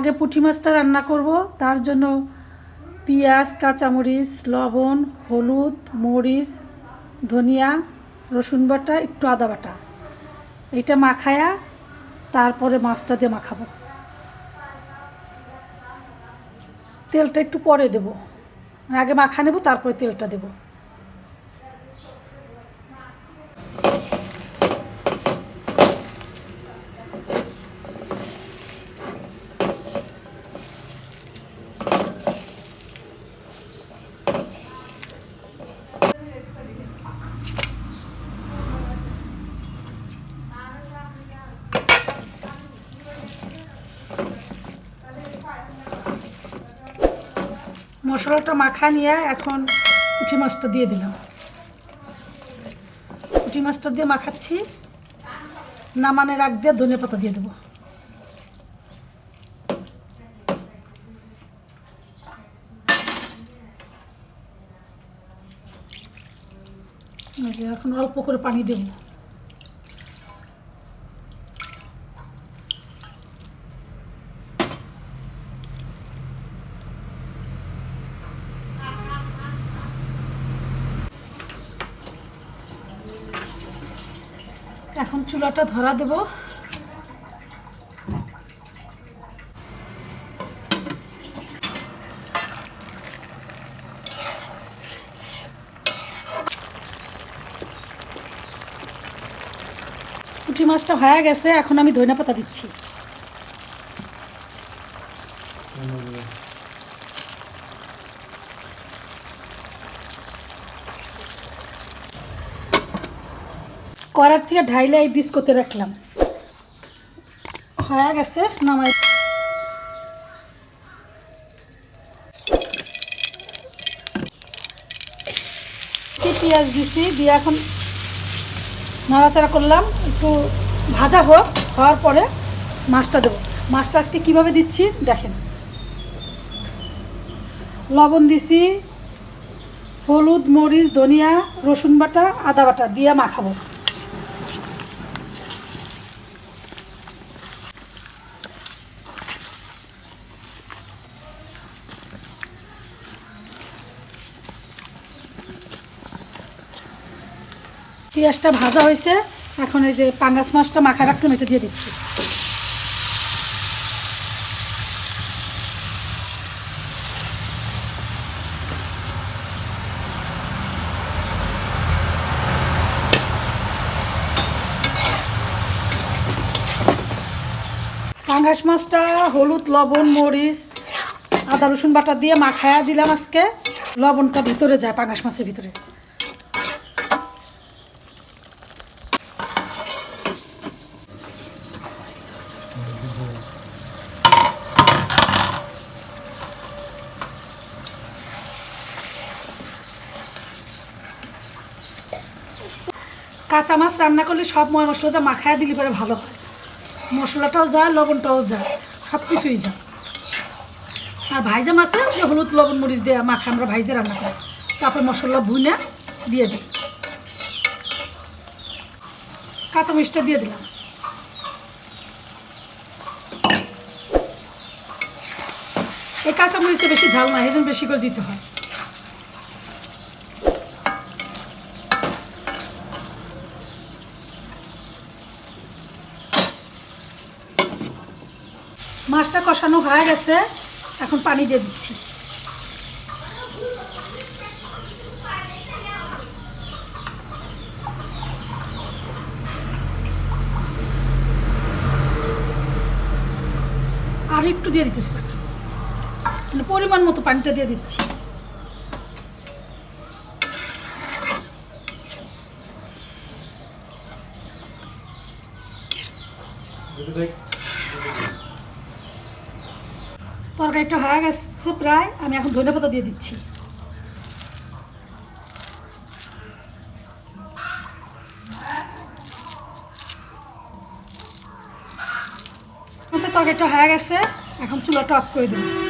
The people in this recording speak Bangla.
আগে পুঁটি মাছটা রান্না করব। তার জন্য পেঁয়াজ, কাঁচামরিচ, লবণ, হলুদ, মরিচ, ধনিয়া, রসুন বাটা, একটু আদা বাটা। এটা মাখায়া তারপরে মাছটা দিয়ে মাখাবো। তেলটা একটু পরে দেব। আগে মাখা নেব, তারপরে তেলটা দেব। মশলাটা মাখা নিয়ে এখন পুঁটি মাছটা দিয়ে দিলাম। পুঁটি মাছটা দিয়ে মাখাচ্ছি। নামানের আগ দিয়ে ধনে পাতা দিয়ে দেবো। এখন অল্প করে পানি দেবো। এখন চুলাটা ধরা দেব। পুঁটি মাছটা হয়ে গেছে এখন আমি ধনে পাতা দিচ্ছি। করার থেকে ঢাইলে এই ডিস্কোতে রাখলাম। হয়ে গেছে, নামাই। পেঁয়াজ দিছি, দিয়ে এখন নাড়াচাড়া করলাম। একটু ভাজা হোক, হওয়ার পরে মাছটা দেবো। মাছটা আজকে কীভাবে দিচ্ছি, দেখেন। লবণ দিছি, হলুদ, মরিচ, ধনিয়া, রসুন বাটা, আদা বাটা দিয়ে মাখাবো। পেঁয়াজটা ভাজা হয়েছে, এখন এই যে পাঙ্গাস মাছটা মাখা রাখছিলাম এটা দিয়ে দিচ্ছি। পাঙ্গাস মাছটা হলুদ, লবণ, মরিচ, আদা, রসুন বাটা দিয়ে মাখায়া দিলাম আজকে। লবণটা ভিতরে যায়, পাঙ্গাস মাছের ভিতরে। কাঁচা মাছ রান্না করলে সব ময় মশলাতে মাখায় দিলে পরে ভালো হয়। মশলাটাও যায়, লবণটাও যায় সব কিছুই যায়। আর ভাইজা মাছে হলুদ, লবণ, মরিচ দিয়ে মাখা, আমরা ভাইজে রান্না করি। তারপর মশলা ভুনা দিয়ে দিই। কাঁচা মরিচটা দিয়ে দিলাম। এই কাঁচা মরিচে বেশি ঝাল না, এই বেশি করে দিতে হয়। মাছটা কষানো হয়ে গেছে, এখন পানি দিয়ে দিচ্ছি। আর একটু দিয়ে দিতেছি পানি। মানে পরিমাণ মতো পানিটা দিয়ে দিচ্ছি। তরকারিটা হয়ে গেছে প্রায়, আমি এখন ধনে পাতা দিয়ে দিচ্ছি। আচ্ছা তরকারিটা হয়ে গেছে, এখন চুলাটা অফ করে দেবো।